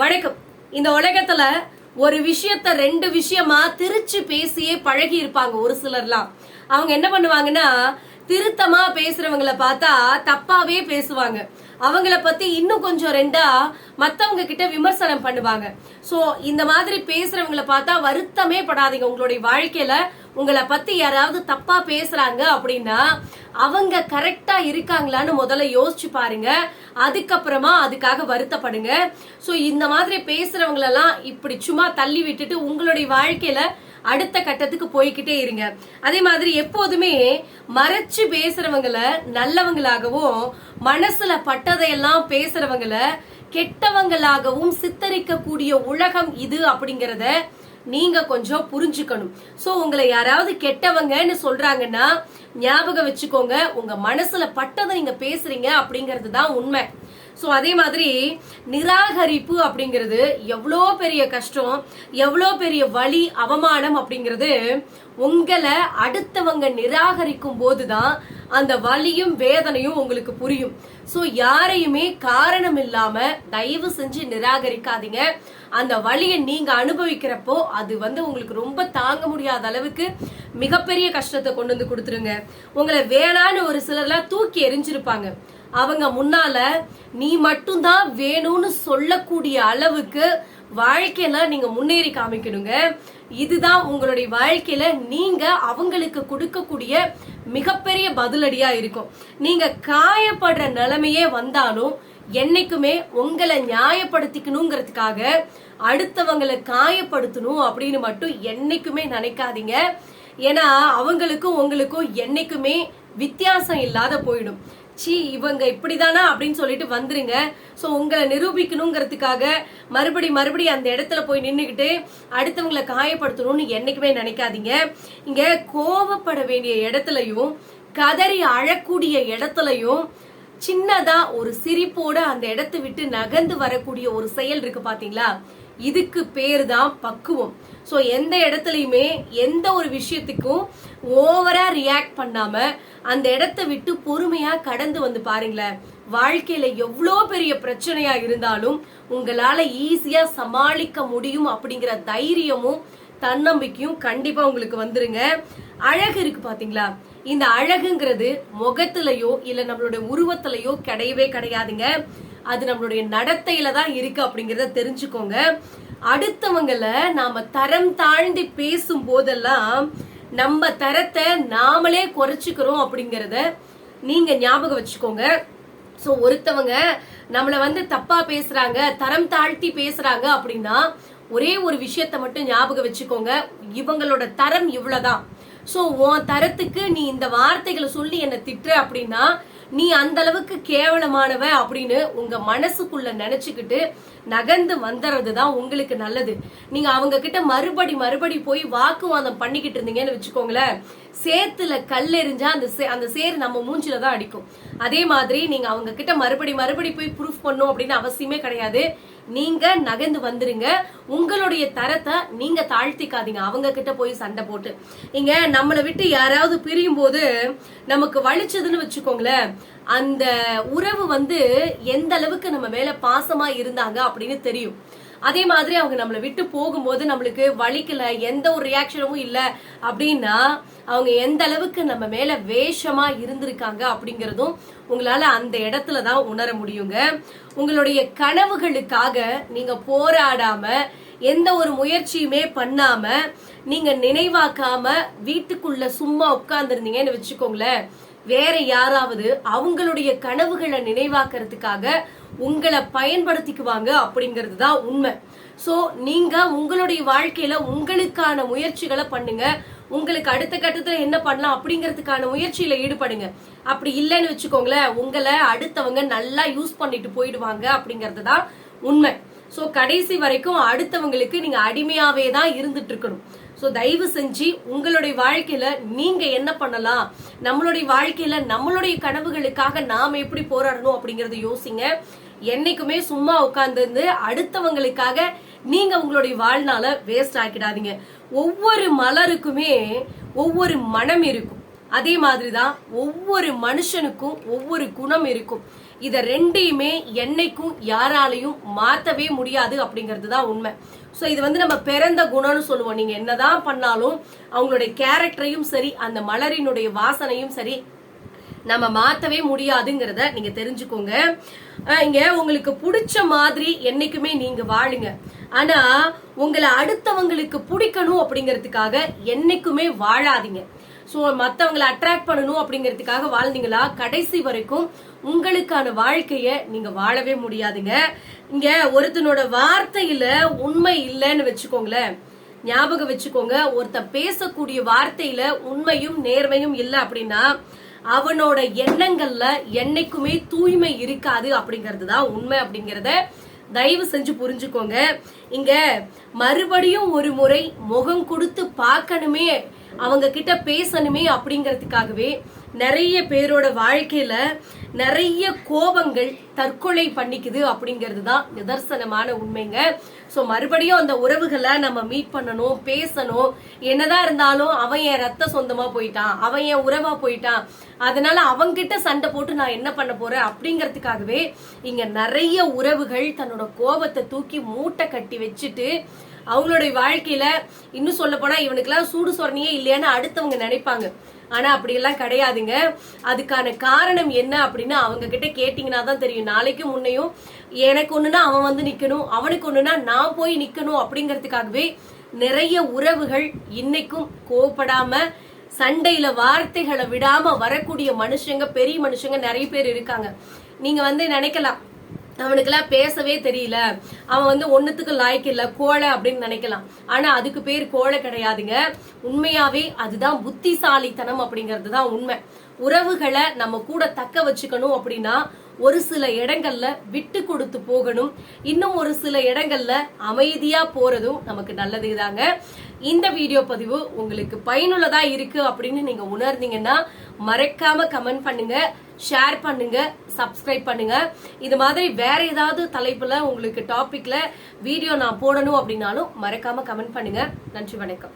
வணக்கம். இந்த உலகத்துல ஒரு விஷயத்த ரெண்டு விஷயமா திருச்சு பேசியே பழகி இருப்பாங்க ஒரு சிலர்லாம். அவங்க என்ன பண்ணுவாங்கன்னா திருத்தமா பேசுறவங்கள பார்த்தா தப்பாவே பேசுவாங்க. அவங்கள பத்தி இன்னும் கொஞ்சம் ரெண்டா மத்தவங்க கிட்ட விமர்சனம் பண்ணுவாங்க. சோ இந்த மாதிரி பேசுறவங்கள பார்த்தா வருத்தமே படாதீங்க. உங்களுடைய வாழ்க்கையில உங்களை பத்தி யாராவது தப்பா பேசுறாங்க அப்படின்னா அவங்க கரெக்டா இருக்காங்களான்னு முதல்ல யோசிச்சு பாருங்க. அதுக்கப்புறமா அதுக்காக வருத்தப்படுங்க. சோ இந்த மாதிரி பேசுறவங்களெல்லாம் இப்படி சும்மா தள்ளி விட்டுட்டு உங்களுடைய வாழ்க்கையில அடுத்த கட்டத்துக்கு போய்கிட்டே இருங்க. அதே மாதிரி எப்போதுமே மறைச்சு பேசுறவங்கள நல்லவங்களாகவும் மனசுல பட்டதையெல்லாம் பேசுறவங்கள கெட்டவங்களாகவும் சித்தரிக்கக்கூடிய உலகம் இது அப்படிங்கறத நீங்க கொஞ்சம் புரிஞ்சுக்கணும். சோ உங்களை யாராவது கெட்டவங்கன்னு சொல்றாங்கன்னா ஞாபகம் வச்சுக்கோங்க உங்க மனசுல பட்டதை நீங்க பேசுறீங்க அப்படிங்கிறது தான் உண்மை. ஸோ அதே மாதிரி நிராகரிப்பு அப்படிங்கிறது எவ்வளோ பெரிய கஷ்டம் எவ்வளோ பெரிய வழி அவமானம் அப்படிங்கிறது உங்களை அடுத்தவங்க நிராகரிக்கும் போதுதான் அந்த வலியும் வேதனையும் உங்களுக்கு புரியும். சோ யாரையுமே காரணம் இல்லாம தயவு செஞ்சு நிராகரிக்காதீங்க. அந்த வலியை நீங்க அனுபவிக்கிறப்போ அது வந்து உங்களுக்கு ரொம்ப தாங்க முடியாத அளவுக்கு மிகப்பெரிய கஷ்டத்தை கொண்டு வந்து கொடுத்துருங்க. உங்களை வேணான்னு ஒரு சிலர்லாம் தூக்கி எரிஞ்சிருப்பாங்க அவங்க முன்னால நீ மட்டும்தான் வேணும்னு சொல்லக்கூடிய அளவுக்கு வாழ்க்கையில நீங்க முன்னேறி காமிக்கணுங்க. இதுதான் உங்களுடைய வாழ்க்கையில நீங்க அவங்களுக்கு கொடுக்கக்கூடிய மிகப்பெரிய பதிலடியா இருக்கும். நீங்க காயப்படுற நிலைமையே வந்தாலும் என்னைக்குமே உங்களை நியாயப்படுத்திக்கணுங்கிறதுக்காக அடுத்தவங்களை காயப்படுத்தணும் அப்படின்னு மட்டும் என்னைக்குமே நினைக்காதீங்க. ஏன்னா அவங்களுக்கும் உங்களுக்கும் என்னைக்குமே வித்தியாசம் இல்லாத போயிடும். சி இவங்க இப்படிதானா அப்படின்னு சொல்லிட்டு வந்துருங்க. ஸோ உங்களை நிரூபிக்கணுங்கிறதுக்காக மறுபடி மறுபடி அந்த இடத்துல போய் நின்றுக்கிட்டு அடுத்தவங்களை காயப்படுத்தணும்னு என்னைக்குமே நினைக்காதீங்க. இங்க கோவப்பட வேண்டிய இடத்துலையும் கதறி அழக்கூடிய இடத்துலையும் சின்னதா ஒரு சிரிப்போட அந்த இடத்தை விட்டு நகர்ந்து வரக்கூடிய ஒரு செயல் இருக்கு பாத்தீங்களா? இதுக்கு பேர் தான் பக்குவம். ஸோ எந்த இடத்துலையுமே எந்த ஒரு விஷயத்துக்கும் ஓவரா ரியாக்ட் பண்ணாம அந்த இடத்தை விட்டு பொறுமையா கடந்து வந்து பாருங்களேன். வாழ்க்கையில எவ்வளோ பெரிய பிரச்சனையா இருந்தாலும் உங்களால ஈஸியா சமாளிக்க முடியும் அப்படிங்கிற தைரியமும் தன்னம்பிக்கையும் கண்டிப்பா உங்களுக்கு வந்துருங்க. அழகு இருக்கு பாத்தீங்களா? இந்த அழகுங்கிறது முகத்திலயோ இல்ல நம்மளுடைய உருவத்திலயோ கிடையவே கிடையாதுங்க. அது நம்மளுடைய நடத்தையில தான் இருக்கு அப்படிங்கிறத தெரிஞ்சுக்கோங்க. அடுத்தவங்கள நாம தரம் தாழ்ந்து பேசும் போதெல்லாம் நம்ம தரத்தை நாமளே குறைச்சிக்கிறோம் அப்படிங்கறத நீங்க ஞாபகம் வச்சுக்கோங்க. ஸோ ஒருத்தவங்க நம்மளை வந்து தப்பா பேசுறாங்க தரம் தாழ்த்தி பேசுறாங்க அப்படின்னா ஒரே ஒரு விஷயத்த மட்டும் ஞாபகம் வச்சுக்கோங்க. இவங்களோட தரம் இவ்வளவுதான். ஸோ உன் தரத்துக்கு நீ இந்த வார்த்தைகளை சொல்லி என்ன திட்டுற அப்படின்னா நீ அந்த அளவுக்கு கேவலமானவ அப்படின்னு உங்க மனசுக்குள்ள நினைச்சுக்கிட்டு நகர்ந்து வந்துறது தான் உங்களுக்கு நல்லது. நீங்க அவங்க கிட்ட மறுபடி மறுபடி போய் வாக்குவாதம் பண்ணிக்கிட்டு இருந்தீங்கன்னு வச்சுக்கோங்களேன். சேத்துல கல் எரிஞ்சா அந்த சே- அந்த சேர் நம்ம மூஞ்சில தான் அடிக்கும். அதே மாதிரி நீங்க அவங்க கிட்ட மறுபடி மறுபடி போய் ப்ரூஃப் பண்ணும் அப்படின்னு அவசியமே கிடையாது. நீங்க நகர்ந்து வந்துருங்க. உங்களுடைய தரத்தை நீங்க தாழ்த்திக்காதீங்க. அவங்க கிட்ட போய் சண்டை போட்டு. இங்க நம்மளை விட்டு யாராவது பிரியும் போது நமக்கு வலிச்சதுன்னு வச்சுக்கோங்களேன். அந்த உறவு வந்து எந்த அளவுக்கு நம்ம மேல பாசமா இருந்தாங்க அப்படின்னு தெரியும். அதே மாதிரி அவங்க நம்மளை விட்டு போகும்போது நம்மளுக்கு வலிக்கல எந்த ஒரு ரியாக்ஷனும் இல்ல. அப்படின்னா அவங்க எந்த அளவுக்கு நம்ம மேல வேஷமா இருந்திருக்காங்க அப்படிங்கறதும் உங்களால அந்த இடத்துல தான் உணர முடியுங்க. உங்களுடைய கனவுகளுக்காக நீங்க போராடாம எந்த ஒரு முயற்சியுமே பண்ணாம நீங்க நினைவாக்காம வீட்டுக்குள்ள சும்மா உட்கார்ந்துருந்தீங்கன்னு வச்சுக்கோங்களேன். வேற யாராவது அவங்களுடைய கனவுகளை நினைவாக்குறதுக்காக உங்களை பயன்படுத்திக்குவாங்க அப்படிங்கிறது தான் உண்மை. ஸோ நீங்க உங்களுடைய வாழ்க்கையில உங்களுக்கான முயற்சிகளை பண்ணுங்க. உங்களுக்கு அடுத்த கட்டத்துல என்ன பண்ணலாம் அப்படிங்கறதுக்கான முயற்சியில ஈடுபடுங்க. அப்படி இல்லைன்னு வச்சுக்கோங்களேன் உங்களை அடுத்தவங்க நல்லா யூஸ் பண்ணிட்டு போயிடுவாங்க அப்படிங்கிறது தான் உண்மை. சோ கடைசி வரைக்கும் அடுத்தவங்களுக்கு நீங்க அடிமையாவே தான் இருந்துட்டு இருக்கணும் சோ தயவு செஞ்சு உங்களுடைய வாழ்க்கையில நீங்க என்ன பண்ணலாம்? நம்மளுடைய வாழ்க்கையில நம்மளுடைய கனவுகளுக்காக நாம எப்படி போராடணும் அப்படிங்கறத யோசிங்க. என்னைக்குமே சும்மா உட்காந்துருந்து அடுத்தவங்களுக்காக நீங்க உங்களுடைய வாழ்நாள வேஸ்ட் ஆக்கிடாதீங்க. ஒவ்வொரு மலருக்குமே ஒவ்வொரு மனம் இருக்கும். அதே மாதிரிதான் ஒவ்வொரு மனுஷனுக்கும் ஒவ்வொரு குணம் இருக்கும். இத ரெண்டையுமே என்னைக்கும் யாராலையும் மாத்தவே முடியாது அப்படிங்கிறது தான் உண்மை. ஸோ இது வந்து நம்ம பிறந்த குணம்னு சொல்லுவோம். நீங்க என்னதான் பண்ணாலும் அவங்களுடைய கேரக்டரையும் சரி அந்த மலரினுடைய வாசனையும் சரி நம்ம மாத்தவே முடியாதுங்கிறத நீங்க தெரிஞ்சுக்கோங்க. இங்கே இங்க உங்களுக்கு பிடிச்ச மாதிரி என்னைக்குமே நீங்க வாழுங்க. ஆனா உங்களை அடுத்தவங்களுக்கு பிடிக்கணும் அப்படிங்கிறதுக்காக என்னைக்குமே வாழாதீங்க. ஸோ மற்றவங்களை அட்ராக்ட் பண்ணணும் அப்படிங்கிறதுக்காக வாழ்ந்தீங்களா? கடைசி வரைக்கும் உங்களுக்கான வாழ்க்கையை நீங்க வாழவே முடியாதுங்க. இங்க ஒருத்தனோட வார்த்தையில உண்மை இல்லைன்னு வச்சுக்கோங்களேன். ஞாபகம் வச்சுக்கோங்க ஒருத்த பேசக்கூடிய வார்த்தையில உண்மையும் நேர்மையும் இல்லை அப்படின்னா அவனோட எண்ணங்கள்ல என்னைக்குமே தூய்மை இருக்காது அப்படிங்கிறது தான் உண்மை அப்படிங்கறத தயவு செஞ்சு புரிஞ்சுக்கோங்க. இங்க மறுபடியும் ஒரு முறை முகம் கொடுத்து பார்க்கணுமே அவங்க கிட்ட பேசணுமே அப்படிங்கறதுக்காகவே நிறைய பேரோட வாழ்க்கையில நிறைய கோபங்கள் தற்கொலை பண்ணிக்குது அப்படிங்கிறது தான் நிதர்சனமான உண்மைங்க. ஸோ மறுபடியும் அந்த உறவுகளை நம்ம மீட் பண்ணணும் பேசணும். என்னதான் இருந்தாலும் அவன் என் ரத்த சொந்தமா போயிட்டான் அவன் என் உறவா போயிட்டான். அதனால அவங்கிட்ட சண்டை போட்டு நான் என்ன பண்ண போறேன் அப்படிங்கிறதுக்காகவே இங்க நிறைய உறவுகள் தன்னோட கோபத்தை தூக்கி மூட்டை கட்டி வச்சுட்டு அவங்களுடைய வாழ்க்கையில இன்னும் சொல்ல போனா இவனுக்கெல்லாம் சூடு சொரணியே இல்லையான்னு அடுத்தவங்க நினைப்பாங்க. ஆனா அப்படியெல்லாம் கிடையாதுங்க. அதுக்கான காரணம் என்ன அப்படின்னு அவங்க கிட்ட கேட்டீங்கன்னா தான் தெரியும். நாளைக்கு முன்னையும் எனக்கு ஒண்ணுனா அவன் வந்து நிக்கணும் அவனுக்கு ஒண்ணுனா நான் போய் நிக்கணும் அப்படிங்கறதுக்காகவே நிறைய உறவுகள் இன்னைக்கும் கோவப்படாம சண்டையில வார்த்தைகளை விடாம வரக்கூடிய மனுஷங்க பெரிய மனுஷங்க நிறைய பேர் இருக்காங்க. நீங்க வந்து நினைக்கலாம் அவனுக்கெல்லாம் பேசவே தெரியல. அவன் வந்து ஒண்ணுத்துக்கு லாய்க்கு இல்ல கோழை அப்படின்னு நினைக்கலாம். ஆனா அதுக்கு பேர் கோழை கிடையாதுங்க. உண்மையாவே அதுதான் புத்திசாலித்தனம் அப்படிங்கிறது தான் உண்மை. உறவுகளை நம்ம கூட தக்க வச்சுக்கணும் அப்படின்னா ஒரு சில இடங்கள்ல விட்டு கொடுத்து போகணும். இன்னும் ஒரு சில இடங்கள்ல அமைதியா போறதும் நமக்கு நல்லதுதாங்க. இந்த வீடியோ பதிவு உங்களுக்கு பயனுள்ளதா இருக்கு அப்படின்னு நீங்க உணர்ந்தீங்கன்னா மறக்காம கமெண்ட் பண்ணுங்க ஷேர் பண்ணுங்க சப்ஸ்கிரைப் பண்ணுங்க. இது மாதிரி வேற ஏதாவது தலைப்புல உங்களுக்கு டாபிக்ல வீடியோ நான் போடணும் அப்படின்னாலும் மறக்காம கமெண்ட் பண்ணுங்க. நன்றி வணக்கம்.